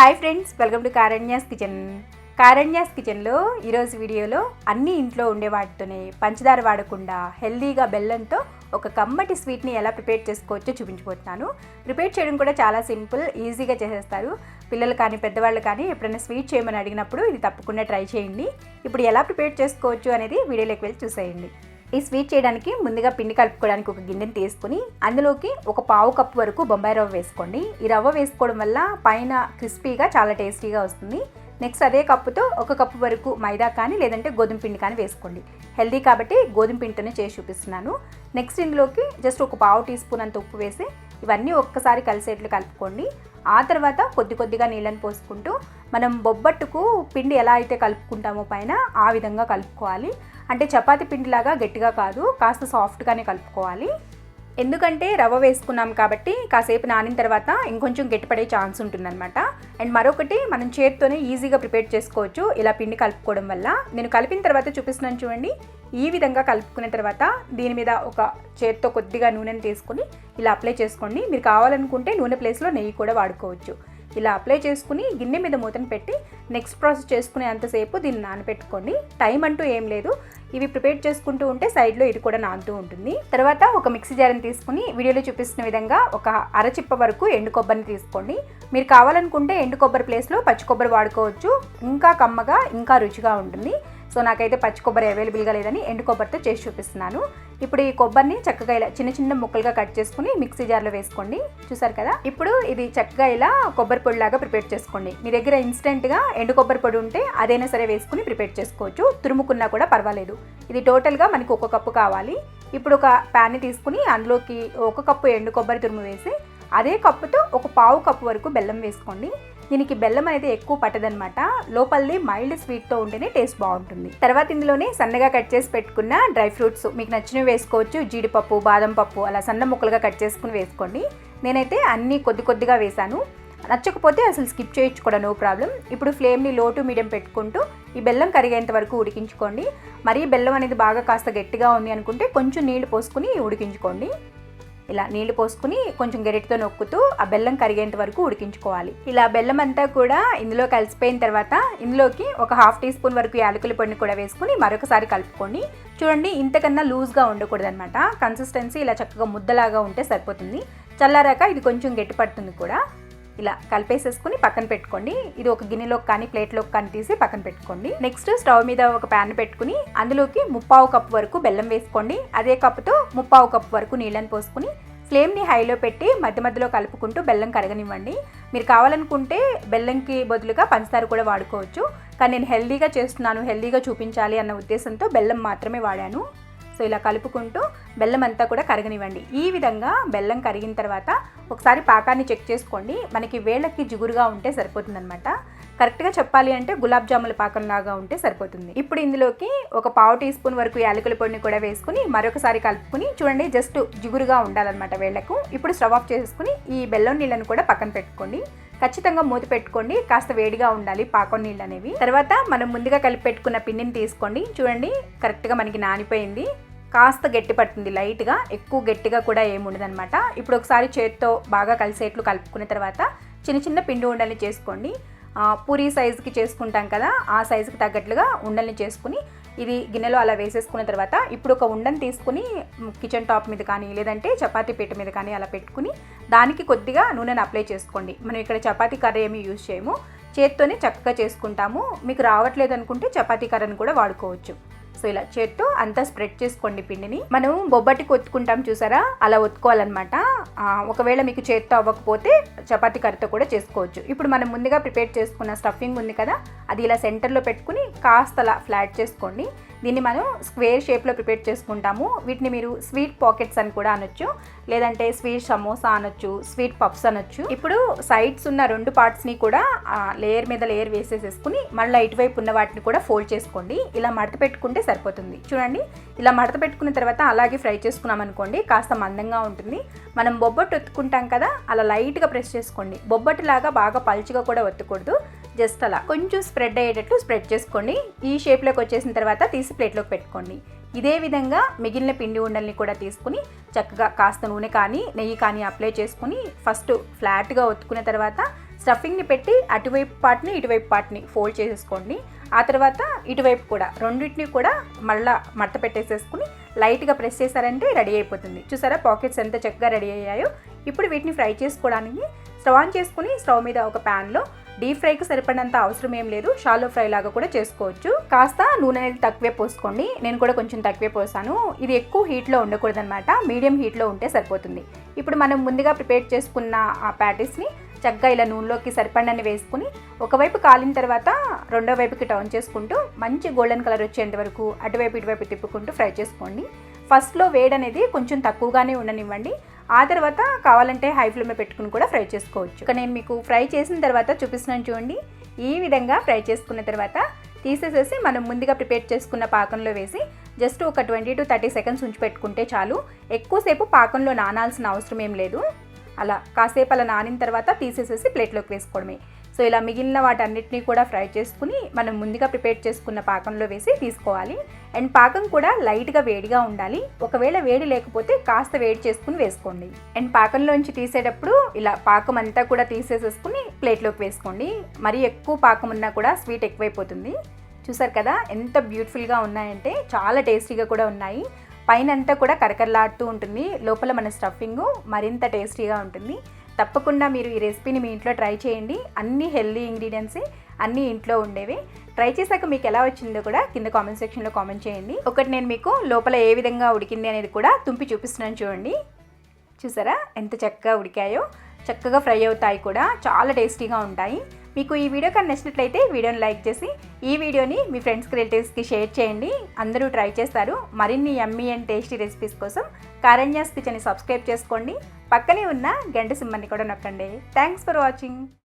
Hi friends welcome to Karanya's kitchen Karanya's కిచెన్లో ఈరోజు వీడియోలో అన్ని ఇంట్లో ఉండే వాటితోనే పంచదార వాడకుండా హెల్దీగా బెల్లంతో ఒక కమ్మటి స్వీట్ని ఎలా ప్రిపేర్ చేసుకోవచ్చో చూపించబోతున్నాను. ప్రిపేర్ చేయడం కూడా చాలా సింపుల్ ఈజీగా చేసేస్తారు. పిల్లలు కానీ పెద్దవాళ్ళు కానీ ఎప్పుడైనా స్వీట్ చేయమని అడిగినప్పుడు ఇది తప్పకుండా ట్రై చేయండి. ఇప్పుడు ఎలా ప్రిపేర్ చేసుకోవచ్చు అనేది వీడియోలోకి వెళ్ళి చూసేయండి. ఈ స్వీట్ చేయడానికి ముందుగా పిండి కలుపుకోవడానికి ఒక గిన్నెని తీసుకుని అందులోకి ఒక పావు కప్పు వరకు బొంబాయి రవ్వ వేసుకోండి. ఈ రవ్వ వేసుకోవడం వల్ల పైన క్రిస్పీగా చాలా టేస్టీగా వస్తుంది. నెక్స్ట్ అదే కప్పుతో ఒక కప్పు వరకు మైదా కానీ లేదంటే గోధుమ పిండి కానీ వేసుకోండి. హెల్దీ కాబట్టి గోధుమ పిండితోనే చేసి చూపిస్తున్నాను. నెక్స్ట్ ఇందులోకి జస్ట్ ఒక పావు టీ స్పూన్ అంత ఉప్పు వేసి ఇవన్నీ ఒక్కసారి కలిసేట్లు కలుపుకోండి. ఆ తర్వాత కొద్ది కొద్దిగా నీళ్ళని పోసుకుంటూ మనం బొబ్బట్టుకు పిండి ఎలా అయితే కలుపుకుంటామో పైన ఆ విధంగా కలుపుకోవాలి. అంటే చపాతి పిండిలాగా గట్టిగా కాదు కాస్త సాఫ్ట్గానే కలుపుకోవాలి. ఎందుకంటే రవ్వ వేసుకున్నాం కాబట్టి కాసేపు నానిన తర్వాత ఇంకొంచెం గట్టిపడే ఛాన్స్ ఉంటుందన్నమాట. అండ్ మరొకటి మనం చేతితోనే ఈజీగా ప్రిపేర్ చేసుకోవచ్చు ఇలా పిండి కలుపుకోవడం వల్ల. నేను కలిపిన తర్వాత చూపిస్తున్నాను చూడండి. ఈ విధంగా కలుపుకున్న తర్వాత దీని మీద ఒక చేత్తో కొద్దిగా నూనెను తీసుకుని ఇలా అప్లై చేసుకోండి. మీరు కావాలనుకుంటే నూనె ప్లేస్లో నెయ్యి కూడా వాడుకోవచ్చు. ఇలా అప్లై చేసుకుని గిన్నె మీద మూతను పెట్టి నెక్స్ట్ ప్రాసెస్ చేసుకునే అంతసేపు దీన్ని నానబెట్టుకోండి టైం అంటూ ఏం లేదు. ఇవి ప్రిపేర్ చేసుకుంటూ ఉంటే సైడ్లో ఇది కూడా నానుతూ ఉంటుంది. తర్వాత ఒక మిక్సీ జార్ని తీసుకుని వీడియోలో చూపిస్తున్న విధంగా ఒక అరచిప్ప వరకు ఎండు కొబ్బరిని తీసుకోండి. మీరు కావాలనుకుంటే ఎండు కొబ్బరి ప్లేస్లో పచ్చి కొబ్బరి వాడుకోవచ్చు. ఇంకా కమ్మగా ఇంకా రుచిగా ఉంటుంది. సో నాకైతే పచ్చి కొబ్బరి అవైలబుల్గా లేదని ఎండు కొబ్బరితో చేసి చూపిస్తున్నాను. ఇప్పుడు ఈ కొబ్బరిని చక్కగా ఇలా చిన్న చిన్న ముక్కలుగా కట్ చేసుకుని మిక్సీ జార్లో వేసుకోండి. చూసారు కదా? ఇప్పుడు ఇది చక్కగా ఇలా కొబ్బరి పొడిలాగా ప్రిపేర్ చేసుకోండి. మీ దగ్గర ఇన్స్టెంట్గా ఎండు కొబ్బరి పొడి ఉంటే అదైనా సరే వేసుకుని ప్రిపేర్ చేసుకోవచ్చు. తురుముకున్నా కూడా పర్వాలేదు. ఇది టోటల్గా మనకి ఒక కప్పు కావాలి. ఇప్పుడు ఒక ప్యాన్ని తీసుకుని అందులోకి ఒక కప్పు ఎండు కొబ్బరి తురుము వేసి అదే కప్పుతో ఒక పావు కప్పు వరకు బెల్లం వేసుకోండి. దీనికి బెల్లం అనేది ఎక్కువ పట్టదనమాట లోపలిది మైల్డ్ స్వీట్తో ఉంటేనే టేస్ట్ బాగుంటుంది. తర్వాత ఇందులోనే సన్నగా కట్ చేసి పెట్టుకున్న డ్రై ఫ్రూట్స్ మీకు నచ్చినవి వేసుకోవచ్చు. జీడిపప్పు బాదం పప్పు అలా సన్న ముక్కలుగా కట్ చేసుకుని వేసుకోండి. నేనైతే అన్నీ కొద్ది కొద్దిగా వేశాను నచ్చకపోతే అసలు స్కిప్ చేయొచ్చు కూడా నో ప్రాబ్లం. ఇప్పుడు ఫ్లేమ్ని లో టు మీడియం పెట్టుకుంటూ ఈ బెల్లం కరిగేంత వరకు ఉడికించుకోండి. మరీ బెల్లం అనేది బాగా కాస్త గట్టిగా ఉంది అనుకుంటే కొంచెం నీళ్ళు పోసుకుని ఉడికించుకోండి. ఇలా నీళ్ళు పోసుకుని కొంచెం గరిటతో నొక్కుతూ ఆ బెల్లం కరిగేంత వరకు ఉడికించుకోవాలి. ఇలా బెల్లం అంతా కూడా ఇందులో కలిసిపోయిన తర్వాత ఇందులోకి ఒక హాఫ్ టీ స్పూన్ వరకు యాలకుల పొడిని కూడా వేసుకుని మరొకసారి కలుపుకొని చూడండి ఇంతకన్నా లూజ్గా ఉండకూడదనమాట కన్సిస్టెన్సీ ఇలా చక్కగా ముద్దలాగా ఉంటే సరిపోతుంది. చల్లారాక ఇది కొంచెం గట్టి పడుతుంది కూడా. ఇలా కలిపేసేసుకుని పక్కన పెట్టుకోండి. ఇది ఒక గిన్నెలోకి కానీ ప్లేట్లోకి కానీ తీసి పక్కన పెట్టుకోండి. నెక్స్ట్ స్టవ్ మీద ఒక ప్యాన్ పెట్టుకుని అందులోకి ముప్పావు కప్పు వరకు బెల్లం వేసుకోండి. అదే కప్పుతో ముప్పావు కప్పు వరకు నీళ్ళని పోసుకుని ఫ్లేమ్ని హైలో పెట్టి మధ్య మధ్యలో కలుపుకుంటూ బెల్లం కరగనివ్వండి. మీరు కావాలనుకుంటే బెల్లంకి బదులుగా పంచదార కూడా వాడుకోవచ్చు. కానీ నేను హెల్దీగా చేస్తున్నాను హెల్దీగా చూపించాలి అన్న ఉద్దేశంతో బెల్లం మాత్రమే వాడాను. సో ఇలా కలుపుకుంటూ బెల్లం అంతా కూడా కరగనివ్వండి. ఈ విధంగా బెల్లం కరిగిన తర్వాత ఒకసారి పాకాన్ని చెక్ చేసుకోండి. మనకి వేళ్ళకి జిగురుగా ఉంటే సరిపోతుందన్నమాట. కరెక్ట్గా చెప్పాలి అంటే గులాబ్ జాముల పాకంలాగా ఉంటే సరిపోతుంది. ఇప్పుడు ఇందులోకి ఒక పావు టీ స్పూన్ వరకు యాలకుల పొడిని కూడా వేసుకుని మరొకసారి కలుపుకుని చూడండి జస్ట్ జిగురుగా ఉండాలన్నమాట వేళ్ళకు ఇప్పుడు స్టవ్ ఆఫ్ చేసుకుని ఈ బెల్లం నీళ్ళను కూడా పక్కన పెట్టుకోండి. ఖచ్చితంగా మూత పెట్టుకోండి. కాస్త వేడిగా ఉండాలి పాకం నీళ్ళు అనేవి. తర్వాత మనం ముందుగా కలిపి పెట్టుకున్న పిండిని తీసుకోండి. చూడండి కరెక్ట్గా మనకి నానిపోయింది. కాస్త గట్టి పడుతుంది లైట్గా. ఎక్కువ గట్టిగా కూడా ఏముండదనమాట ఇప్పుడు ఒకసారి చేత్తో బాగా కలిసేట్లు కలుపుకున్న తర్వాత చిన్న చిన్న పిండి ఉండల్ని చేసుకోండి. పూరి సైజుకి చేసుకుంటాం కదా ఆ సైజుకి తగ్గట్లుగా ఉండల్ని చేసుకుని ఇది గిన్నెలో అలా వేసేసుకున్న తర్వాత ఇప్పుడు ఒక ఉండని తీసుకుని కిచెన్ టాప్ మీద కానీ లేదంటే చపాతీ పీట మీద కానీ అలా పెట్టుకుని దానికి కొద్దిగా నూనెను అప్లై చేసుకోండి. మనం ఇక్కడ చపాతీ కర్రీ ఏమి యూజ్ చేయము. చేత్తోనే చక్కగా చేసుకుంటాము. మీకు రావట్లేదు అనుకుంటే చపాతీ కర్రను కూడా వాడుకోవచ్చు. సో ఇలా చేత్తో అంతా స్ప్రెడ్ చేసుకోండి పిండిని. మనం బొబ్బటికి ఒత్తుకుంటాం చూసారా? అలా ఒత్తుకోవాలన్నమాట. ఒకవేళ మీకు చేత్తో అవ్వకపోతే చపాతీ కర్రతో కూడా చేసుకోవచ్చు. ఇప్పుడు మనం ముందుగా ప్రిపేర్ చేసుకున్న స్టఫింగ్ ఉంది కదా అది ఇలా సెంటర్లో పెట్టుకుని కాస్త అలా ఫ్లాట్ చేసుకోండి. దీన్ని మనం స్క్వేర్ షేప్లో ప్రిపేర్ చేసుకుంటాము. వీటిని మీరు స్వీట్ పాకెట్స్ అని కూడా అనొచ్చు. లేదంటే స్వీట్ సమోసా అనొచ్చు స్వీట్ పప్స్ అనొచ్చు. ఇప్పుడు సైడ్స్ ఉన్న రెండు పార్ట్స్ని కూడా లేయర్ మీద లేయర్ వేసేసేసుకుని మళ్ళీ ఇటువైపు ఉన్న వాటిని కూడా ఫోల్డ్ చేసుకోండి. ఇలా మడత పెట్టుకుంటే సరిపోతుంది. చూడండి ఇలా మడత పెట్టుకున్న తర్వాత అలాగే ఫ్రై చేసుకున్నాం అనుకోండి కాస్త మందంగా ఉంటుంది. మనం బొబ్బట్టు ఒత్తుకుంటాం కదా అలా లైట్గా ప్రెస్ చేసుకోండి. బొబ్బట్టులాగా బాగా పల్చిగా కూడా ఒత్తకూడదు. జస్ట్ అలా కొంచెం స్ప్రెడ్ అయ్యేటట్టు స్ప్రెడ్ చేసుకోండి. ఈ షేప్లోకి వచ్చేసిన తర్వాత తీసి ప్లేట్లోకి పెట్టుకోండి. ఇదే విధంగా మిగిలిన పిండి ఉండల్ని కూడా తీసుకుని చక్కగా కాస్త నూనె కానీ నెయ్యి కానీ అప్లై చేసుకుని ఫస్ట్ ఫ్లాట్గా ఒత్తుకున్న తర్వాత స్టఫింగ్ని పెట్టి అటువైపు పార్ట్ని ఇటువైపు పార్ట్ని ఫోల్డ్ చేసేసుకోండి. ఆ తర్వాత ఇటువైపు కూడా రెండింటిని కూడా మళ్ళా మడత పెట్టేసేసుకుని లైట్గా ప్రెస్ చేశారంటే రెడీ అయిపోతుంది. చూసారా పాకెట్స్ ఎంత చక్కగా రెడీ అయ్యాయో. ఇప్పుడు వీటిని ఫ్రై చేసుకోవడానికి స్టవ్ ఆన్ చేసుకుని స్టవ్ మీద ఒక ప్యాన్లో డీప్ ఫ్రైకి సరిపడినంత అవసరం ఏం లేదు. షాలో ఫ్రై లాగా కూడా చేసుకోవచ్చు. కాస్త నూనె అనేది తక్కువే పోసుకోండి. నేను కూడా కొంచెం తక్కువే పోసాను. ఇది ఎక్కువ హీట్లో ఉండకూడదనమాట మీడియం హీట్లో ఉంటే సరిపోతుంది. ఇప్పుడు మనం ముందుగా ప్రిపేర్ చేసుకున్న ఆ ప్యాటీస్ని చక్కగా ఇలా నూనెలోకి సరిపడని వేసుకుని ఒకవైపు కాలిన తర్వాత రెండో వైపుకి టర్న్ చేసుకుంటూ మంచి గోల్డెన్ కలర్ వచ్చేంత వరకు అటువైపు ఇటువైపు తిప్పుకుంటూ ఫ్రై చేసుకోండి. ఫస్ట్లో వేడి అనేది కొంచెం తక్కువగానే ఉండనివ్వండి. ఆ తర్వాత కావాలంటే హై ఫ్లేమ్లో పెట్టుకుని కూడా ఫ్రై చేసుకోవచ్చు. ఇక నేను మీకు ఫ్రై చేసిన తర్వాత చూపిస్తున్నాను చూడండి. ఈ విధంగా ఫ్రై చేసుకున్న తర్వాత తీసేసేసి మనం ముందుగా ప్రిపేర్ చేసుకున్న పాకంలో వేసి జస్ట్ ఒక ట్వంటీ టు థర్టీ సెకండ్స్ ఉంచి పెట్టుకుంటే చాలు. ఎక్కువసేపు పాకంలో నానాల్సిన అవసరం ఏం లేదు. అలా కాసేపు అలా నానిన తర్వాత తీసేసేసి ప్లేట్లోకి వేసుకోవడమే. సో ఇలా మిగిలిన వాటన్నిటిని కూడా ఫ్రై చేసుకుని మనం ముందుగా ప్రిపేర్ చేసుకున్న పాకంలో వేసి తీసుకోవాలి. అండ్ పాకం కూడా లైట్గా వేడిగా ఉండాలి. ఒకవేళ వేడి లేకపోతే కాస్త వేడి చేసుకుని వేసుకోండి. అండ్ పాకంలోంచి తీసేటప్పుడు ఇలా పాకం అంతా కూడా తీసేసేసుకుని ప్లేట్లోకి వేసుకోండి. మరీ ఎక్కువ పాకం ఉన్నా కూడా స్వీట్ ఎక్కువైపోతుంది. చూసారు కదా ఎంత బ్యూటిఫుల్గా ఉన్నాయంటే చాలా టేస్టీగా కూడా ఉన్నాయి. పైన అంతా కూడా కరకరలాడుతూ ఉంటుంది. లోపల మన స్టఫింగ్ మరింత టేస్టీగా ఉంటుంది. తప్పకుండా మీరు ఈ రెసిపీని మీ ఇంట్లో ట్రై చేయండి. అన్ని హెల్దీ ఇంగ్రీడియంట్స్ అన్నీ ఇంట్లో ఉండేవి. ట్రై చేశాక మీకు ఎలా వచ్చిందో కూడా కింద కామెంట్ సెక్షన్లో కామెంట్ చేయండి. ఒకటి నేను మీకు లోపల ఏ విధంగా ఉడికింది అనేది కూడా తుంపి చూపిస్తున్నాను చూడండి. చూసారా? ఎంత చక్కగా ఉడికాయో చక్కగా ఫ్రై అవుతాయి కూడా. చాలా టేస్టీగా ఉంటాయి. మీకు ఈ వీడియో కానీ నచ్చినట్లయితే వీడియోని లైక్ చేసి ఈ వీడియోని మీ ఫ్రెండ్స్కి రిలేటివ్స్కి షేర్ చేయండి. అందరూ ట్రై చేస్తారు. మరిన్ని ఎమ్మీ అండ్ టేస్టీ రెసిపీస్ కోసం కారణ్యాస్ కిచెన్ని సబ్స్క్రైబ్ చేసుకోండి. పక్కనే ఉన్న గంట సింబల్ని కూడా నొక్కండి. Thanks for watching.